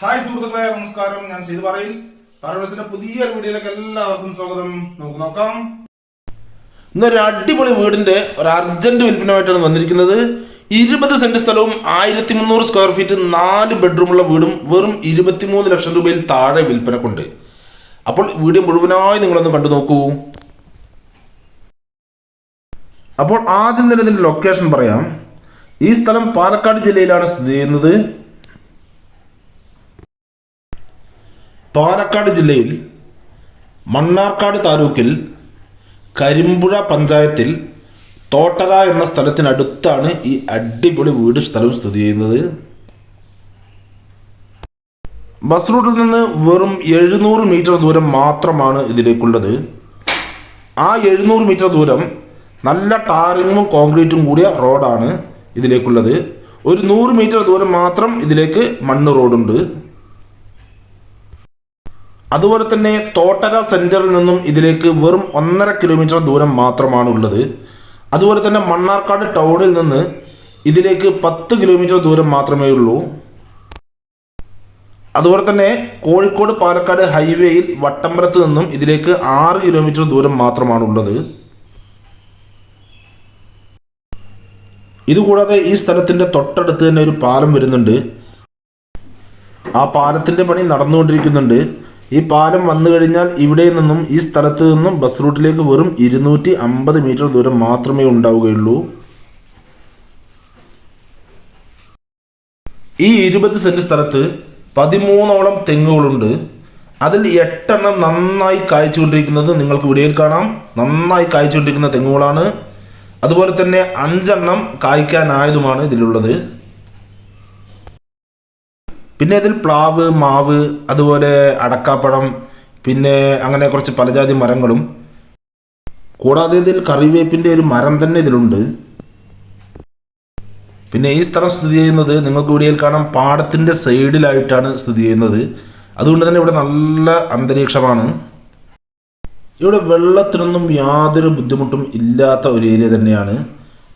Hi സുഹൃത്തുക്കളെ നമസ്കാരം. ഞാൻ ചെയ്തു പറയിൽ. പാരഡോസിന്റെ പുതിയൊരു വീഡിയോയിലേക്ക് എല്ലാവർക്കും സ്വാഗതം. നമുക്ക് നോക്കാം. ഇന്നൊരു അടിപൊളി വീടിന്റെ ഒരു അർജന്റ് വിൽപ്പനമായിട്ടാണ് വന്നിരിക്കുന്നത്. ഇരുപത് സെന്റ് സ്ഥലവും ആയിരത്തി മുന്നൂറ് സ്ക്വയർ ഫീറ്റ് നാല് ബെഡ്റൂമുള്ള വീടും വെറും ഇരുപത്തിമൂന്ന് ലക്ഷം രൂപയിൽ താഴെ വിൽപ്പനക്കുണ്ട്. അപ്പോൾ വീഡിയോ മുഴുവനായി നിങ്ങളൊന്ന് കണ്ടു നോക്കൂ. അപ്പോൾ ആദ്യം തന്നെ ഇതിന്റെ ലൊക്കേഷൻ പറയാം. ഈ സ്ഥലം പാലക്കാട് ജില്ലയിലാണ് സ്ഥിതി ചെയ്യുന്നത്. പാലക്കാട് ജില്ലയിൽ മണ്ണാർക്കാട് താലൂക്കിൽ കരിമ്പുഴ പഞ്ചായത്തിൽ തോട്ടറ എന്ന സ്ഥലത്തിനടുത്താണ് ഈ അടിപൊളി വീട് സ്ഥലം സ്ഥിതി ചെയ്യുന്നത്. ബസ് റൂട്ടിൽ നിന്ന് വെറും എഴുന്നൂറ് മീറ്റർ ദൂരം മാത്രമാണ് ഇതിലേക്കുള്ളത്. ആ എഴുന്നൂറ് മീറ്റർ ദൂരം നല്ല ടാറിങ്ങും കോൺക്രീറ്റും കൂടിയ റോഡാണ് ഇതിലേക്കുള്ളത്. ഒരു നൂറ് മീറ്റർ ദൂരം മാത്രം ഇതിലേക്ക് മണ്ണ് റോഡുണ്ട്. അതുപോലെ തന്നെ തോട്ടര സെന്ററിൽ നിന്നും ഇതിലേക്ക് വെറും ഒന്നര കിലോമീറ്റർ ദൂരം മാത്രമാണ് ഉള്ളത് അതുപോലെ തന്നെ മണ്ണാർക്കാട് ടൗണിൽ നിന്ന് ഇതിലേക്ക് പത്ത് കിലോമീറ്റർ ദൂരം മാത്രമേ ഉള്ളൂ. അതുപോലെ തന്നെ കോഴിക്കോട് പാലക്കാട് ഹൈവേയിൽ വട്ടമ്പലത്ത് നിന്നും ഇതിലേക്ക് ആറ് കിലോമീറ്റർ ദൂരം മാത്രമാണ് ഉള്ളത് ഇതുകൂടാതെ ഈ സ്ഥലത്തിന്റെ തൊട്ടടുത്ത് തന്നെ ഒരു പാലം വരുന്നുണ്ട്. ആ പാലത്തിന്റെ പണി നടന്നുകൊണ്ടിരിക്കുന്നുണ്ട്. ഈ പാലം വന്നു കഴിഞ്ഞാൽ ഇവിടെ നിന്നും ഈ സ്ഥലത്ത് നിന്നും ബസ് റൂട്ടിലേക്ക് വെറും ഇരുന്നൂറ്റി അമ്പത് മീറ്റർ ദൂരം മാത്രമേ ഉണ്ടാവുകയുള്ളൂ. ഈ ഇരുപത് സെന്റ് സ്ഥലത്ത് പതിമൂന്നോളം തെങ്ങുകളുണ്ട്. അതിൽ എട്ടെണ്ണം നന്നായി കായ്ച്ചുകൊണ്ടിരിക്കുന്നത് നിങ്ങൾക്ക് വീഡിയോയിൽ കാണാം. നന്നായി കായ്ച്ചുകൊണ്ടിരിക്കുന്ന തെങ്ങുകളാണ്. അതുപോലെ തന്നെ അഞ്ചെണ്ണം കായ്ക്കാനായതുമാണ് ഇതിലുള്ളത്. പിന്നെ ഇതിൽ പ്ലാവ് മാവ് അതുപോലെ അടക്കാപ്പഴം പിന്നെ അങ്ങനെ കുറച്ച് പലജാതി മരങ്ങളും. കൂടാതെ ഇതിൽ കറിവേപ്പിന്റെ ഒരു മരം തന്നെ ഇതിലുണ്ട്. പിന്നെ ഈ സ്ഥലം സ്ഥിതി ചെയ്യുന്നത് നിങ്ങൾക്ക് വീഡിയോയിൽ കാണാം. പാടത്തിന്റെ സൈഡിലായിട്ടാണ് സ്ഥിതി ചെയ്യുന്നത്. അതുകൊണ്ട് തന്നെ ഇവിടെ നല്ല അന്തരീക്ഷമാണ്. ഇവിടെ വെള്ളത്തിനൊന്നും യാതൊരു ബുദ്ധിമുട്ടും ഇല്ലാത്ത ഒരു ഏരിയ തന്നെയാണ്.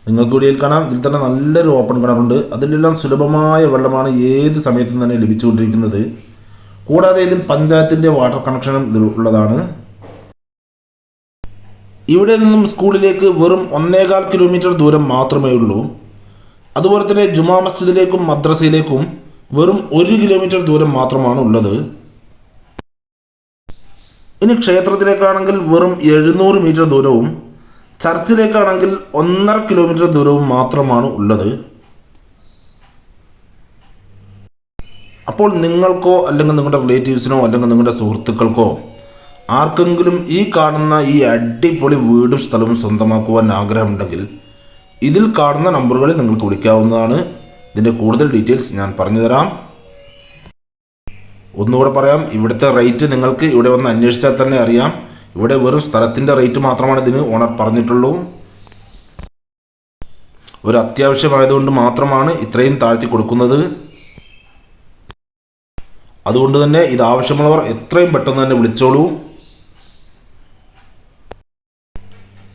നിങ്ങൾക്ക് വീഡിയോയിൽ കാണാം. ഇതിൽ തന്നെ നല്ലൊരു ഓപ്പൺ കിണറുണ്ട് അതിലെല്ലാം സുലഭമായ വെള്ളമാണ് ഏത് സമയത്തും തന്നെ ലഭിച്ചുകൊണ്ടിരിക്കുന്നത്. കൂടാതെ ഇതിൽ പഞ്ചായത്തിന്റെ വാട്ടർ കണക്ഷനും ഇതിൽ ഉള്ളതാണ്. ഇവിടെ നിന്നും സ്കൂളിലേക്ക് വെറും ഒന്നേകാൽ കിലോമീറ്റർ ദൂരം മാത്രമേ ഉള്ളൂ. അതുപോലെ തന്നെ ജുമാ മസ്ജിദിലേക്കും മദ്രസയിലേക്കും വെറും ഒരു കിലോമീറ്റർ ദൂരം മാത്രമാണ് ഉള്ളത്. ഇനി ക്ഷേത്രത്തിലേക്കാണെങ്കിൽ വെറും എഴുന്നൂറ് മീറ്റർ ദൂരവും ചർച്ചിലേക്കാണെങ്കിൽ ഒന്നര കിലോമീറ്റർ ദൂരവും മാത്രമാണ് ഉള്ളത്. അപ്പോൾ നിങ്ങൾക്കോ അല്ലെങ്കിൽ നിങ്ങളുടെ റിലേറ്റീവ്സിനോ അല്ലെങ്കിൽ നിങ്ങളുടെ സുഹൃത്തുക്കൾക്കോ ആർക്കെങ്കിലും ഈ കാണുന്ന ഈ അടിപൊളി വീടും സ്ഥലവും സ്വന്തമാക്കുവാൻ ആഗ്രഹമുണ്ടെങ്കിൽ ഇതിൽ കാണുന്ന നമ്പറുകളിൽ നിങ്ങൾക്ക് വിളിക്കാവുന്നതാണ്. ഇതിന്റെ കൂടുതൽ ഡീറ്റെയിൽസ് ഞാൻ പറഞ്ഞുതരാം. ഒന്നുകൂടെ പറയാം ഇവിടുത്തെ റേറ്റ് നിങ്ങൾക്ക് ഇവിടെ വന്ന് അന്വേഷിച്ചാൽ തന്നെ അറിയാം. ഇവിടെ വെറും സ്ഥലത്തിന്റെ റേറ്റ് മാത്രമാണ് ഇതിന് ഓണർ പറഞ്ഞിട്ടുള്ളൂ. ഒരു അത്യാവശ്യമായതുകൊണ്ട് മാത്രമാണ് ഇത്രയും താഴ്ത്തി കൊടുക്കുന്നത്. അതുകൊണ്ട് തന്നെ ഇത് ആവശ്യമുള്ളവർ എത്രയും പെട്ടെന്ന് തന്നെ വിളിച്ചോളൂ.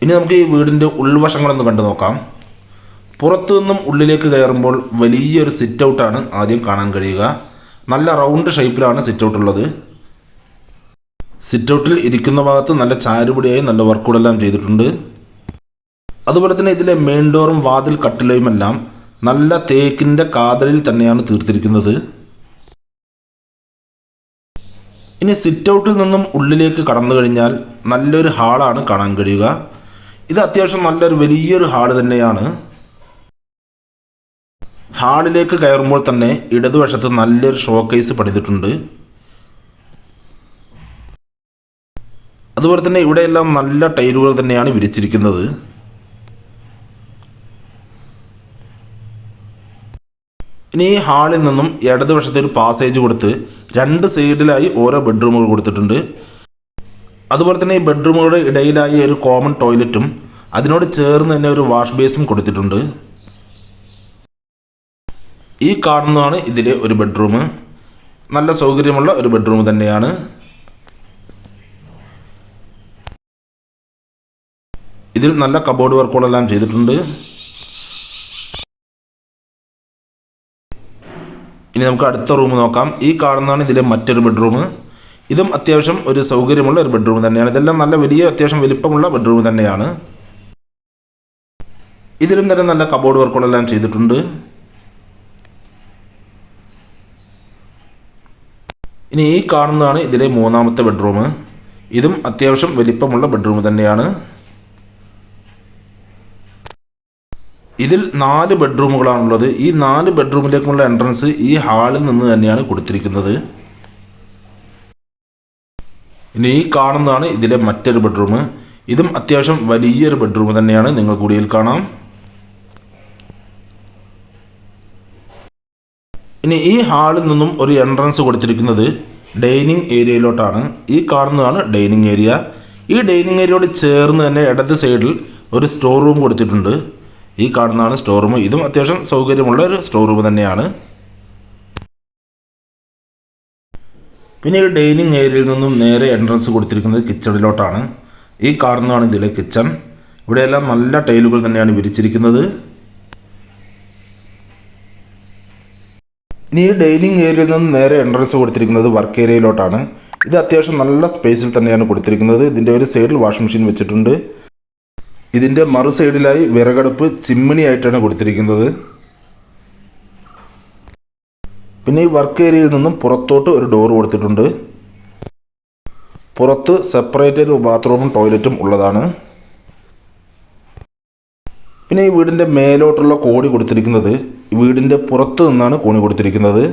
ഇനി നമുക്ക് ഈ വീടിന്റെ ഉൾവശങ്ങളൊന്ന് കണ്ടു നോക്കാം. പുറത്തു നിന്നും ഉള്ളിലേക്ക് കയറുമ്പോൾ വലിയൊരു സിറ്റ് ഔട്ടാണ് ആദ്യം കാണാൻ കഴിയുക. നല്ല റൗണ്ട് ഷേപ്പിലാണ് സിറ്റ് ഔട്ട് ഉള്ളത്. സിറ്റ് ഔട്ടിൽ ഇരിക്കുന്ന ഭാഗത്ത് നല്ല ചാരുപടിയായി നല്ല വർക്കുകളെല്ലാം ചെയ്തിട്ടുണ്ട്. അതുപോലെ തന്നെ ഇതിലെ മെയിൻ ഡോറും വാതിൽ കട്ടിലയുമെല്ലാം നല്ല തേക്കിന്റെ കാതലിൽ തന്നെയാണ് തീർത്തിരിക്കുന്നത്. ഇനി സിറ്റ് ഔട്ടിൽ നിന്നും ഉള്ളിലേക്ക് കടന്നു കഴിഞ്ഞാൽ നല്ലൊരു ഹാളാണ് കാണാൻ കഴിയുക. ഇത് അത്യാവശ്യം നല്ലൊരു വലിയൊരു ഹാൾ തന്നെയാണ്. ഹാളിലേക്ക് കയറുമ്പോൾ തന്നെ ഇടതുവശത്ത് നല്ലൊരു ഷോക്കേസ് പണിതിട്ടുണ്ട്. അതുപോലെ തന്നെ ഇവിടെയെല്ലാം നല്ല ടൈലുകൾ തന്നെയാണ് വിരിച്ചിരിക്കുന്നത്. ഇനി ഹാളിൽ നിന്നും ഇടതുവശത്ത് ഒരു പാസേജ് കൊടുത്ത് രണ്ട് സൈഡിലായി ഓരോ ബെഡ്റൂമുകൾ കൊടുത്തിട്ടുണ്ട്. അതുപോലെ തന്നെ ഈ ബെഡ്റൂമുകളുടെ ഇടയിലായി ഒരു കോമൺ ടോയ്ലറ്റും അതിനോട് ചേർന്ന് തന്നെ ഒരു വാഷ് ബേസും കൊടുത്തിട്ടുണ്ട്. ഈ കാണുന്നതാണ് ഇതിലെ ഒരു ബെഡ്റൂം. നല്ല സൗകര്യമുള്ള ഒരു ബെഡ്റൂം തന്നെയാണ്. ഇതിൽ നല്ല കബോർഡ് വർക്കുകളെല്ലാം ചെയ്തിട്ടുണ്ട്. ഇനി നമുക്ക് അടുത്ത റൂം നോക്കാം. ഈ കാണുന്നതാണ് ഇതിലെ മറ്റൊരു ബെഡ്റൂം ഇതും അത്യാവശ്യം ഒരു സൗകര്യമുള്ള ഒരു ബെഡ്റൂം തന്നെയാണ്. ഇതെല്ലാം നല്ല വലിയ അത്യാവശ്യം വലിപ്പമുള്ള ബെഡ്റൂം തന്നെയാണ്. ഇതിലും തന്നെ നല്ല കബോർഡ് വർക്കുകളെല്ലാം ചെയ്തിട്ടുണ്ട്. ഇനി ഈ കാണുന്നതാണ് ഇതിലെ മൂന്നാമത്തെ ബെഡ്റൂം ഇതും അത്യാവശ്യം വലിപ്പമുള്ള ബെഡ്റൂം തന്നെയാണ്. ഇതിൽ നാല് ബെഡ്റൂമുകളാണുള്ളത്. ഈ നാല് ബെഡ്റൂമിലേക്കുള്ള എൻട്രൻസ് ഈ ഹാളിൽ നിന്ന് തന്നെയാണ് കൊടുത്തിരിക്കുന്നത്. ഇനി ഈ കാണുന്നതാണ് ഇതിലെ മറ്റൊരു ബെഡ്റൂം. ഇതും അത്യാവശ്യം വലിയൊരു ബെഡ്റൂം തന്നെയാണ്. നിങ്ങൾ കൂടിയിൽ കാണാം. ഇനി ഈ ഹാളിൽ നിന്നും ഒരു എൻട്രൻസ് കൊടുത്തിരിക്കുന്നത് ഡൈനിങ് ഏരിയയിലോട്ടാണ്. ഈ കാണുന്നതാണ് ഡൈനിങ് ഏരിയ. ഈ ഡൈനിങ് ഏരിയയോട് ചേർന്ന് തന്നെ ഇടത് സൈഡിൽ ഒരു സ്റ്റോർ റൂം കൊടുത്തിട്ടുണ്ട്. ഈ കാണുന്നതാണ് സ്റ്റോർ റൂം ഇതും അത്യാവശ്യം സൗകര്യമുള്ള ഒരു സ്റ്റോർ റൂം തന്നെയാണ്. പിന്നെ ഈ ഡൈനിങ് ഏരിയയിൽ നിന്നും നേരെ എൻട്രൻസ് കൊടുത്തിരിക്കുന്നത് കിച്ചണിലോട്ടാണ് ഈ കാണുന്നതാണ് ഇതിലെ കിച്ചൺ ഇവിടെയെല്ലാം നല്ല ടൈലുകൾ തന്നെയാണ് വിരിച്ചിരിക്കുന്നത്. ഇനി ഈ ഡൈനിങ് ഏരിയയിൽ നിന്നും നേരെ എൻട്രൻസ് കൊടുത്തിരിക്കുന്നത് വർക്ക് ഏരിയയിലോട്ടാണ് ഇത് അത്യാവശ്യം നല്ല സ്പേസിൽ തന്നെയാണ് കൊടുത്തിരിക്കുന്നത്. ഇതിന്റെ ഒരു സൈഡിൽ വാഷിംഗ് മെഷീൻ വെച്ചിട്ടുണ്ട്. ഇതിന്റെ മറു സൈഡിലായി വിറകടുപ്പ് ചിമ്മിണിയായിട്ടാണ് കൊടുത്തിരിക്കുന്നത്. പിന്നെ ഈ വർക്ക് ഏരിയയിൽ നിന്നും പുറത്തോട്ട് ഒരു ഡോർ കൊടുത്തിട്ടുണ്ട്. പുറത്ത് സെപ്പറേറ്റ് ഒരു ബാത്റൂമും ടോയ്ലറ്റും ഉള്ളതാണ്. പിന്നെ ഈ വീടിന്റെ മേലോട്ടുള്ള കോടി കൊടുത്തിരിക്കുന്നത്. വീടിന്റെ പുറത്ത് നിന്നാണ് കോണി കൊടുത്തിരിക്കുന്നത്.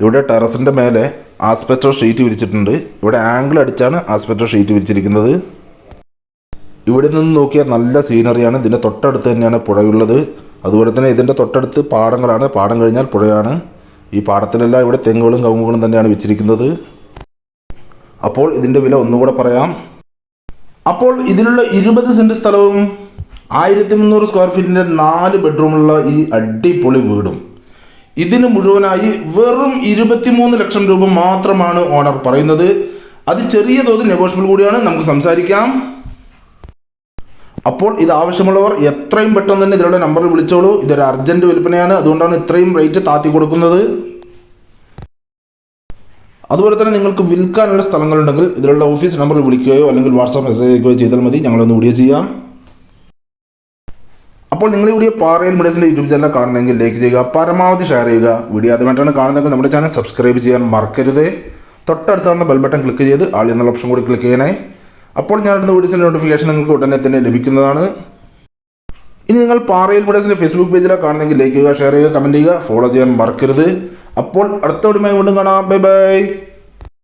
ഇവിടെ ടെറസിന്റെ മേലെ ആസ്പെറ്റോ ഷീറ്റ് വിരിച്ചിട്ടുണ്ട്. ഇവിടെ ആംഗിൾ അടിച്ചാണ് ആസ്പെറ്റോ ഷീറ്റ് വിരിച്ചിരിക്കുന്നത്. ഇവിടെ നിന്ന് നോക്കിയാൽ നല്ല സീനറിയാണ് ഇതിന്റെ തൊട്ടടുത്ത് തന്നെയാണ് പുഴയുള്ളത്. അതുപോലെ തന്നെ ഇതിന്റെ തൊട്ടടുത്ത് പാടങ്ങളാണ്. പാടം കഴിഞ്ഞാൽ പുഴയാണ്. ഈ പാടത്തിലെല്ലാം ഇവിടെ തെങ്ങുകളും കവുങ്ങുകളും തന്നെയാണ് വെച്ചിരിക്കുന്നത്. അപ്പോൾ ഇതിന്റെ വില ഒന്നുകൂടെ പറയാം. അപ്പോൾ ഇതിലുള്ള ഇരുപത് സെന്റ് സ്ഥലവും ആയിരത്തി മുന്നൂറ് സ്ക്വയർ ഫീറ്റിന്റെ നാല് ബെഡ്റൂമുള്ള ഈ അടിപൊളി വീടും. ഇതിന് മുഴുവനായി വെറും ഇരുപത്തിമൂന്ന് ലക്ഷം രൂപ മാത്രമാണ് ഓണർ പറയുന്നത്. അത് ചെറിയ തോതിൽ നെഗോഷ്യബിൾ കൂടിയാണ്. നമുക്ക് സംസാരിക്കാം. അപ്പോൾ ഇത് ആവശ്യമുള്ളവർ എത്രയും പെട്ടെന്ന് തന്നെ ഇതിലൂടെ നമ്പർ വിളിച്ചോളൂ. ഇതൊരു അർജന്റ് വിൽപ്പനയാണ്. അതുകൊണ്ടാണ് ഇത്രയും റേറ്റ് താത്തി കൊടുക്കുന്നത്. അതുപോലെ തന്നെ നിങ്ങൾക്ക് വിൽക്കാനുള്ള സ്ഥലങ്ങളുണ്ടെങ്കിൽ ഇതിലുള്ള ഓഫീസ് നമ്പറിൽ വിളിക്കുകയോ അല്ലെങ്കിൽ വാട്സാപ്പ് മെസ്സേജ് അയക്കുകയോ ചെയ്താൽ മതി. ഞങ്ങളൊന്ന് വീഡിയോ ചെയ്യാം. അപ്പോൾ നിങ്ങൾ ഇവിടെ പാറയിൽ മീഡിയസിന്റെ യൂട്യൂബ് ചാനൽ കാണുന്നെങ്കിൽ ലൈക്ക് ചെയ്യുക പരമാവധി ഷെയർ ചെയ്യുക. വീഡിയോ ആദ്യമായിട്ടാണ് കാണുന്നതെങ്കിൽ നമ്മുടെ ചാനൽ സബ്സ്ക്രൈബ് ചെയ്യാൻ മറക്കരുത്. തൊട്ടടുത്താണ് ബെൽ ബട്ടൺ ക്ലിക്ക് ചെയ്ത് ആൾ എന്നുള്ള ഓപ്ഷൻ കൂടി ക്ലിക്ക് ചെയ്യണേ. അപ്പോൾ ഞാനിടുന്ന വീഡിയോസിന്റെ നോട്ടിഫിക്കേഷൻ നിങ്ങൾക്ക് ഉടനെ തന്നെ ലഭിക്കുന്നതാണ്. ഇനി നിങ്ങൾ പാറയിൽ വീഡിയോസിന്റെ ഫേസ്ബുക്ക് പേജിലാണ് കാണുന്നെങ്കിൽ ലൈക്ക് ചെയ്യുക ഷെയർ ചെയ്യുക കമന്റ് ചെയ്യുക ഫോളോ ചെയ്യാൻ മറക്കരുത്. അപ്പോൾ അടുത്ത വീഡിയോയുമായി വീണ്ടും കാണാം. Bye bye